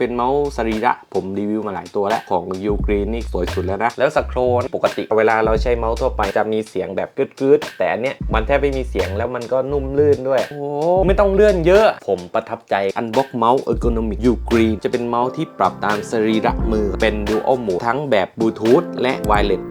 เป็นเมาส์สรีระผมรีวิวมาหลายตัวแล้ว ของยูกรีนนี่สวยสุดแล้วนะ แล้วสโครนปกติเวลาเราใช้เมาส์ทั่วไปจะมีเสียงแบบกึดๆ แต่อันเนี้ยมันแทบไม่มีเสียงแล้วมันก็นุ่มลื่นด้วย โอ้ไม่ต้องเลื่อนเยอะ ผมประทับใจอันบ็อกเมาส์เออร์โกนอมิกยูกรีนจะเป็นเมาส์ที่ปรับตามสรีระมือเป็นดูอัลโหมดทั้งแบบบลูทูธและไวเลส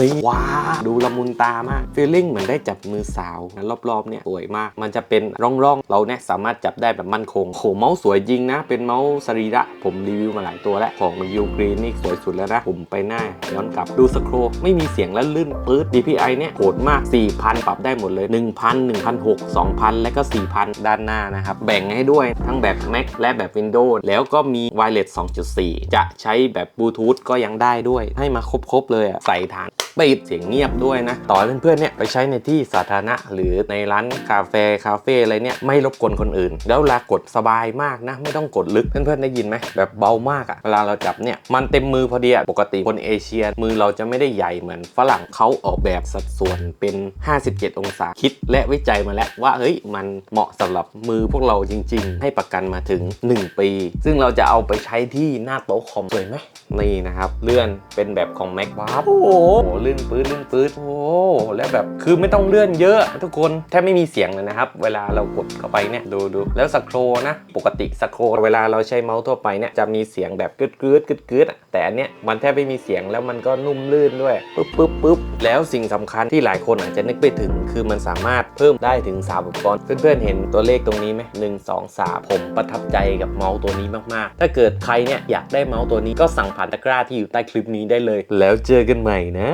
นี่ว้าดูละมุนตามากฟีลลิ่งเหมือนได้จับมือสาวรอบๆเนี่ยสวยมาก มันจะเป็นร่องๆ เราเนี่ยสามารถจับได้แบบมั่นคงโหเมาส์สวยจริงนะ เป็นเมาส์สรีระ ผมรีวิวมาหลายตัวแล้ว ของยูกรีนนี่สวยสุดแล้วนะ ผมไปหน้า ย้อนกลับดูสโครไม่มีเสียงและลื่นปื๊ด DPI เนี่ยโหดมาก 4,000 ปรับได้หมดเลย 1,000 1,600 2,000 และก็ 4,000 ด้านหน้านะครับ แบ่งให้ด้วยทั้งแบบ Mac และแบบ Windows แล้วก็มี Wireless 2.4 จะใช้แบบบลูทูธก็ยังได้ด้วย ให้มาครบๆเลยอะใส่ฐาน ปิดเสียงเงียบด้วยนะ ต่อให้เพื่อนๆเนี่ยไปใช้ในที่สาธารณะ หรือในร้านคาเฟ่คาเฟ่อะไรเนี่ยไม่รบกวนคนอื่น แล้วเวลากดสบายมากนะ ไม่ต้องกดลึกเพื่อนๆได้ยินไหมแบบเบามากอะเวลาเราจับเนี่ยมันเต็มมือพอดีอะปกติคนเอเชีย มือเราจะไม่ได้ใหญ่เหมือนฝรั่งเขาออกแบบสัดส่วนเป็น 57 องศาคิด และวิจัยมาแล้วว่าเฮ้ยมันเหมาะสำหรับมือพวกเราจริง ๆ ให้ประกันมาถึง 1 ปี ซึ่งเราจะเอาไปใช้ที่หน้าโต๊ะคอมสวยไหมนี่นะครับเลื่อนเป็นแบบของ Mac ว้าวโอ้โหลื่นปื้ดลื่นปื้ดโอ้แล้วแบบคือไม่ต้องเลื่อนเยอะ ทุกคนแทบไม่มีเสียงเลยนะครับ เวลาเรากดเข้าไปเนี่ยดูดูแล้วสโครนะปกติสโครเวลาเราใช้เมาส์ทั่วไปเนี่ยจะมีเสียงแบบกึดกึดกึดกึดแต่อันเนี้ยมันแทบไม่มีเสียงแล้วมันก็นุ่มลื่นด้วยปึ๊บปึ๊บปึ๊บแล้วสิ่งสำคัญที่หลายคนอาจจะนึกไปถึง คือมันสามารถเพิ่มได้ถึง3อุปกรณ์เพื่อนๆเห็นตัวเลขตรงนี้ไหมหนึ่งสองสามผมประทับใจกับเมาส์ตัวนี้มากๆ ถ้าเกิดใครเนี่ยอยากได้เมาส์ตัวนี้ก็สั่งผ่านตะกร้าที่อยู่ใต้คลิปนี้ได้เลย แล้วเจอกันใหม่นะ